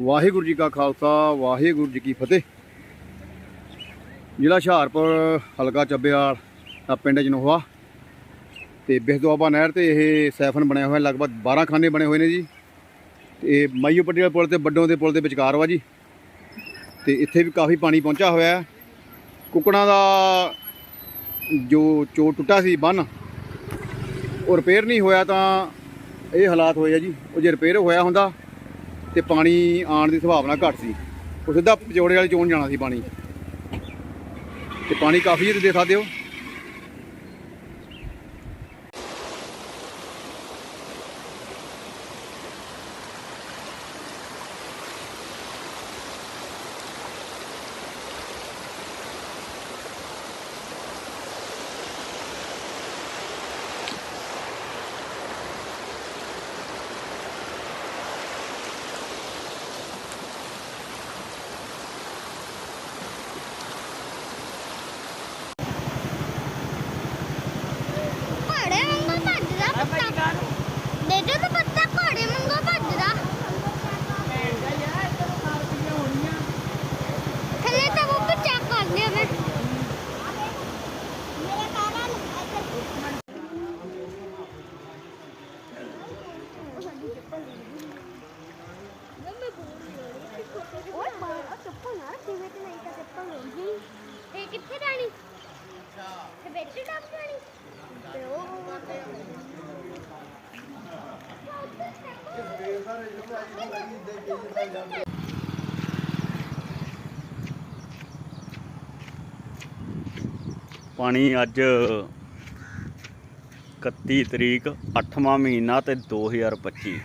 ਵਾਹਿਗੁਰੂ ਜੀ ਕਾ ਖਾਲਸਾ, ਵਾਹਿਗੁਰੂ ਜੀ ਕੀ ਫਤਿਹ। ਜ਼ਿਲ੍ਹਾ ਹੁਸ਼ਿਆਰਪੁਰ, ਹਲਕਾ ਚੱਬੇਵਾਲ ਦਾ ਪਿੰਡ ਜਨੋਹਾ ਤੇ ਬਿਹਦੁਆਬਾ ਨਹਿਰ ਤੇ ਇਹ ਸੈਫਨ ਬਣਿਆ ਹੋਇਆ, ਲਗਭਗ 12 ਖਾਨੇ ਬਣੇ ਹੋਏ ਨੇ ਜੀ। ਤੇ ਮਾਈਓ ਪੱਟੀ ਵਾਲੇ ਪੁਲ ਤੇ ਵੱਡੋਂ ਦੇ ਪੁਲ ਦੇ ਵਿਚਕਾਰ ਵਾ ਜੀ। ਤੇ ਇੱਥੇ ਵੀ ਕਾਫੀ ਪਾਣੀ ਪਹੁੰਚਾ ਹੋਇਆ ਹੈ। ਕੁੱਕੜਾਂ ਦਾ ਜੋ ਚੋ ਟੁੱਟਾ ਸੀ ਬੰਨ, ਉਹ ਰਿਪੇਅਰ ਨਹੀਂ ਹੋਇਆ ਤਾਂ ਇਹ ਹਾਲਾਤ ਹੋਏ ਆ ਜੀ। ਉਹ ਜੇ ਰਿਪੇਅਰ ਹੋਇਆ ਹੁੰਦਾ ਤੇ ਪਾਣੀ ਆਉਣ ਦੀ ਸੰਭਾਵਨਾ ਘੱਟ ਸੀ। ਉਹ ਸਿੱਧਾ ਪਚੋੜੇ ਵਾਲੀ ਚੋਣ ਜਾਣਾ ਸੀ ਪਾਣੀ। ਤੇ ਪਾਣੀ ਕਾਫੀ ਹੈ, ਤੁਸੀਂ ਦੇਖ ਸਕਦੇ ਹੋ। ਇਹ ਕਿੱਥੇ ਜਾਣੀ? ਤੇ ਵਿੱਚ ਡੱਬ ਜਾਣੀ? ਤੇ ਉਹ ਤੇ ਪਾਣੀ ਅੱਜ 31 ਤਰੀਕ 8ਵਾਂ ਮਹੀਨਾ ਤੇ 2025